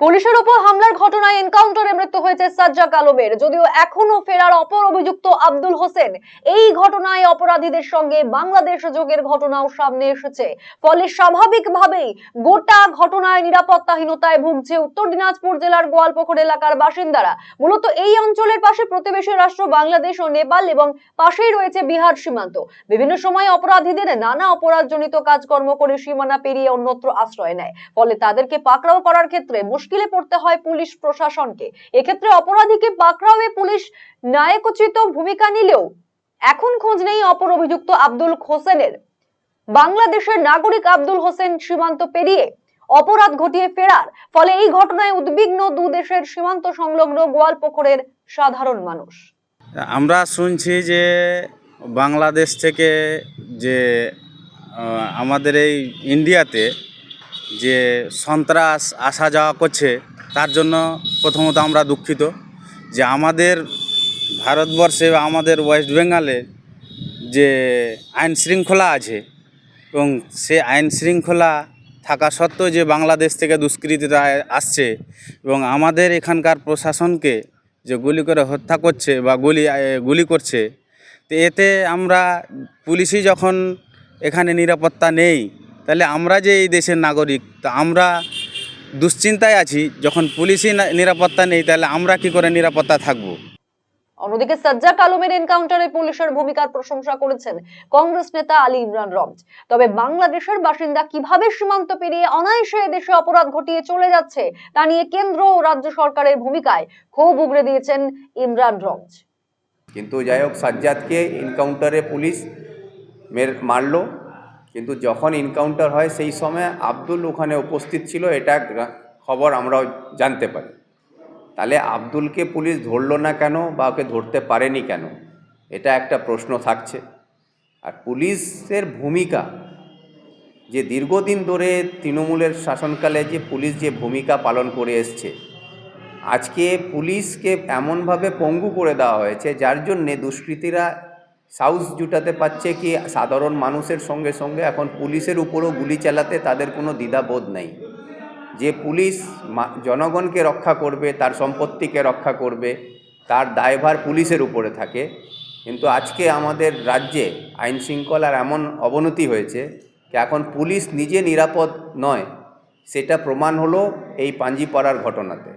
পুলিশের উপর হামলার ঘটনায় এনকাউন্টারে মৃত্যু হয়েছে সাজ্জাক আলমের। যদিও এখনও ফেরার অপর অভিযুক্ত আব্দুল হোসেন, এই ঘটনায় অপরাধীদের সঙ্গে বাংলাদেশ যোগের ঘটনাও সামনে এসেছে। ফলে স্বাভাবিকভাবেই গোটা ঘটনায় নিরাপত্তাহীনতায় ভুগছে উত্তর দিনাজপুর জেলার গোয়ালপুকুর এলাকার বাসিন্দারা। মূলত এই অঞ্চলের পাশে প্রতিবেশী রাষ্ট্র বাংলাদেশ ও নেপাল এবং পাশেই রয়েছে বিহার সীমান্ত। বিভিন্ন সময় অপরাধীদের নানা অপরাধজনিত কাজকর্ম করে সীমানা পেরিয়ে অন্যত্র আশ্রয় নেয়। ফলে তাদেরকে পাকড়াও করার ক্ষেত্রে পড়তে হয় পুলিশ প্রশাসনকে। এক্ষেত্রে অপরাধীকে পাকড়াওয়ে পুলিশ ন্যায়কোচিত ভূমিকা নিলেও এখন খোঁজ নেই অপর অভিযুক্ত আব্দুল হোসেনের। বাংলাদেশের নাগরিক আব্দুল হোসেন সীমান্ত পেরিয়ে অপরাধ ঘটিয়ে ফেরার, ফলে এই ঘটনায় উদ্বিগ্ন দু দেশের সীমান্ত সংলগ্ন গোয়ালপুকুরের সাধারণ মানুষ। আমরা শুনছি যে বাংলাদেশ থেকে যে আমাদের এই ইন্ডিয়াতে যে সন্ত্রাস, আসা যাওয়া করছে, তার জন্য প্রথমত আমরা দুঃখিত যে আমাদের ভারতবর্ষে বা আমাদের ওয়েস্ট বেঙ্গলে যে আইন শৃঙ্খলা আছে এবং সে আইন শৃঙ্খলা থাকা সত্ত্বেও যে বাংলাদেশ থেকে দুষ্কৃতীরা আসছে এবং আমাদের এখানকার প্রশাসনকে যে গুলি করে হত্যা করছে বা গুলি গুলি করছে, তো এতে আমরা পুলিশই যখন এখানে নিরাপত্তা নেই তাহলে আমরা যে এই দেশের নাগরিক তা আমরা দুশ্চিন্তায় আছি যখন পুলিশই নিরাপত্তা নেই তাহলে আমরা কি করে নিরাপত্তা থাকব? অন্যদিকে সাজ্জাক আলমের এনকাউন্টারে পুলিশের ভূমিকার প্রশংসা করেছেন কংগ্রেস নেতা আলী ইমরান রমজ তবে বাংলাদেশের বাসিন্দা কীভাবে সীমান্ত পেরিয়ে অনায়াসে দেশে অপরাধ ঘটিয়ে চলে যাচ্ছে তা নিয়ে কেন্দ্র ও রাজ্য সরকারের ভূমিকায় ক্ষোভ উগড়ে দিয়েছেন ইমরান রমজ কিন্তু যাই হোক সাজ্জাদকে এনকাউন্টারে পুলিশ মের মারলো কিন্তু যখন এনকাউন্টার হয়, সেই সময় আব্দুল ওখানে উপস্থিত ছিল, এটা খবর আমরাও জানতে পারি। তাহলে আব্দুলকে পুলিশ ধরলো না কেন বা ওকে ধরতে পারেনি কেন? এটা একটা প্রশ্ন থাকছে। আর পুলিশের ভূমিকা, যে দীর্ঘদিন ধরে তৃণমূলের শাসনকালে যে পুলিশ যে ভূমিকা পালন করে এসছে, আজকে পুলিশকে এমনভাবে পঙ্গু করে দেওয়া হয়েছে, যার জন্যে দুষ্কৃতীরা সাহস জুটাতে পারছে কি সাধারণ মানুষের সঙ্গে সঙ্গে এখন পুলিশের উপরও গুলি চালাতে তাদের কোনো দ্বিধাবোধ নেই। যে পুলিশ জনগণকে রক্ষা করবে, তার সম্পত্তিকে রক্ষা করবে, তার দায়ভার পুলিশের উপরে থাকে। কিন্তু আজকে আমাদের রাজ্যে আইন শৃঙ্খলার এমন অবনতি হয়েছে যে এখন পুলিশ নিজে নিরাপদ নয়, সেটা প্রমাণ হলো এই পাঞ্জিপাড়ার ঘটনাতে।